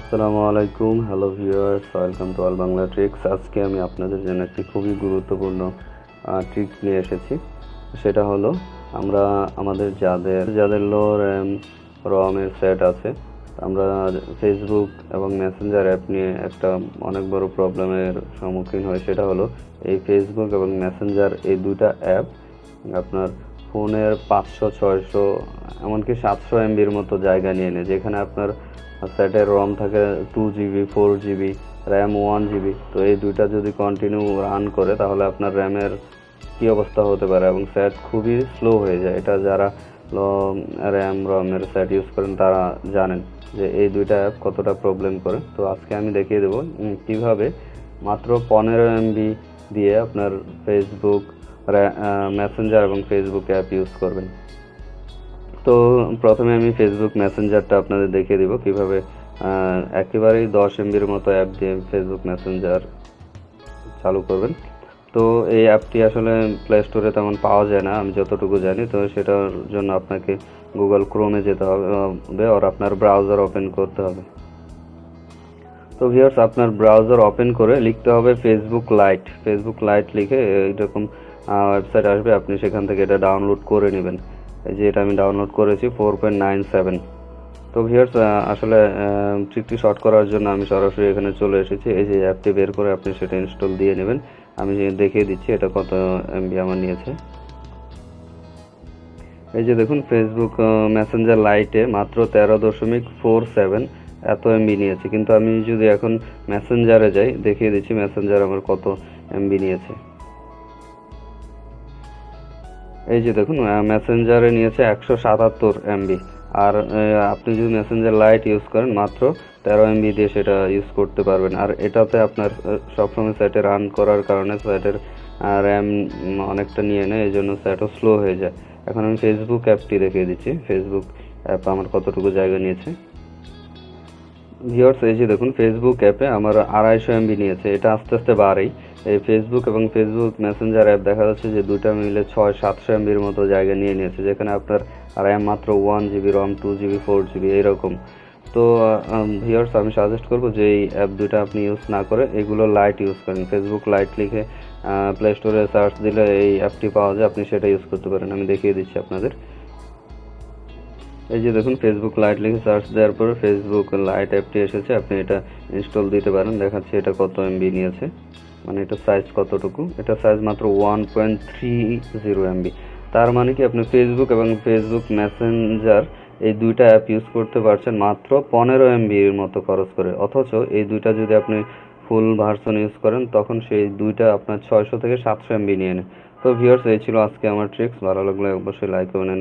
আসসালামু আলাইকুম, hello viewers, welcome to all Bangla tricks. আজকে আমি আপনাদের জন্য একটি খুবই গুরুত্বপূর্ণ ট্রিক্স নিয়ে এসেছি। সেটা হলো, আমরা আমাদের যাদের যাদের লো র্যাম রমের সেট আছে, আমরা ফেসবুক এবং মেসেঞ্জার অ্যাপ নিয়ে একটা অনেক বড় প্রবলেমের সম্মুখীন হই। সেটা হলো, এই ফেসবুক এবং মেসেঞ্জার এই দুটা অ্যাপ আপনার ফোনের পাঁচশো, ছয়শো, এমনকি সাতশো এমবির মতো জায়গা নিয়ে নেয়, যেখানে আপনার সেটের রম থাকে two GB four GB RAM one GB তো এই দুইটা যদি কন্টিনিউ রান করে, তাহলে আপনার র্যামের কী অবস্থা হতে পারে? এবং সেট খুবই স্লো হয়ে যায়। এটা যারা র্যাম রমের সেট ইউজ করেন, তারা জানেন যে এই দুইটা অ্যাপ কতটা প্রবলেম করে। তো আজকে আমি দেখিয়ে দেবো কীভাবে মাত্র পনেরো এমবি দিয়ে আপনার ফেসবুক মেসেঞ্জার এবং ফেসবুক অ্যাপ ইউজ করবেন। তো প্রথমে আমি ফেসবুক মেসেঞ্জারটা আপনাদের দেখিয়ে দিব কীভাবে একেবারেই দশ এমবির মতো অ্যাপ দিয়ে ফেসবুক মেসেঞ্জার চালু করবেন। তো এই অ্যাপটি আসলে প্লে স্টোরে তেমন পাওয়া যায় না, আমি যতটুকু জানি। তো সেটার জন্য আপনাকে গুগল ক্রোমে যেতে হবে আর আপনার ব্রাউজার ওপেন করতে হবে। তো ভিউয়ার্স আপনার ব্রাউজার ওপেন করে লিখতে হবে ফেসবুক লাইট ফেসবুক লাইট লিখে এরকম ওয়েবসাইট আসবে, আপনি সেখান থেকে এটা ডাউনলোড করে নেবেন। এই যে এটা আমি ডাউনলোড করেছি ফোর পয়েন্ট নাইন সেভেন তো ভিউয়ার্স আসলে ট্রিকটি শর্ট করার জন্য আমি সরাসরি এখানে চলে এসেছি। এই যে অ্যাপটি বের করে আপনি সেটা ইনস্টল দিয়ে নেবেন। আমি দেখিয়ে দিচ্ছি এটা কত এমবি আমার নিয়েছে। এই যে দেখুন ফেসবুক মেসেঞ্জার লাইটে মাত্র তেরো দশমিক ফোর সেভেন এত এমবি নিয়েছে। কিন্তু আমি যদি এখন মেসেঞ্জারে যাই, দেখিয়ে দিচ্ছি মেসেঞ্জার আমার কত এমবি নিয়েছে। এই যে দেখুন মেসেঞ্জারে নিয়েছে একশো সাতাত্তর এমবি আর আপনি যদি মেসেঞ্জার লাইট ইউজ করেন, মাত্র তেরো এমবি দিয়ে সেটা ইউজ করতে পারবেন। আর এটাতে আপনার সবসময় সাইটে রান করার কারণে সাইটের র্যাম অনেকটা নিয়ে নেয়, এই জন্য সাইটও স্লো হয়ে যায়। এখন আমি ফেসবুক অ্যাপটি দেখিয়ে দিচ্ছি। ফেসবুক অ্যাপ আমার কতটুকু জায়গা নিয়েছে? ভিওর্স এই যে দেখুন ফেসবুক অ্যাপে আমার আড়াইশো এমবি নিয়েছে। এটা আস্তে আস্তে বাড়েই। এই ফেসবুক এবং ফেসবুক মেসেঞ্জার অ্যাপ দেখা যাচ্ছে যে দুইটা মিলে ছয়, সাতশো এমবির মতো জায়গা নিয়ে নিয়েছে, যেখানে আপনার র্যাম মাত্র one GB ROM two GB four GB এইরকম। তো ভিওর্স আমি সাজেস্ট করব যে এই অ্যাপ দুটো আপনি ইউজ না করে এগুলো লাইট ইউজ করেন। ফেসবুক লাইট লিখে প্লে স্টোরে সার্চ দিলে এই অ্যাপটি পাওয়া যায়, আপনি সেটা ইউজ করতে পারেন। আমি দেখিয়ে দিচ্ছি আপনাদের। এই যে দেখুন ফেসবুক লাইট লিখে সার্চ দেওয়ার পরে ফেসবুক লাইট অ্যাপটি এসেছে। আপনি এটা ইনস্টল দিতে পারেন, দেখাচ্ছি এটা কত এমবি নিয়েছে। মানে এটা সাইজ কতটুকু? এটা সাইজ মাত্র one point three zero MB তার মানে কি আপনি ফেসবুক এবং ফেসবুক মেসেঞ্জার এই দুইটা অ্যাপ ইউজ করতে পারছেন মাত্র পনেরো এমবির মতো খরচ করে। অথচ এই দুইটা যদি আপনি ফুল ভার্সন ইউজ করেন, তখন সেই দুইটা আপনার ছয়শো থেকে সাতশো এমবি নিয়ে নেয় তো ভিউয়ার্স এই ছিল আজকে আমার ট্রিক্স ভালো লাগলে অবশ্যই লাইক করবেন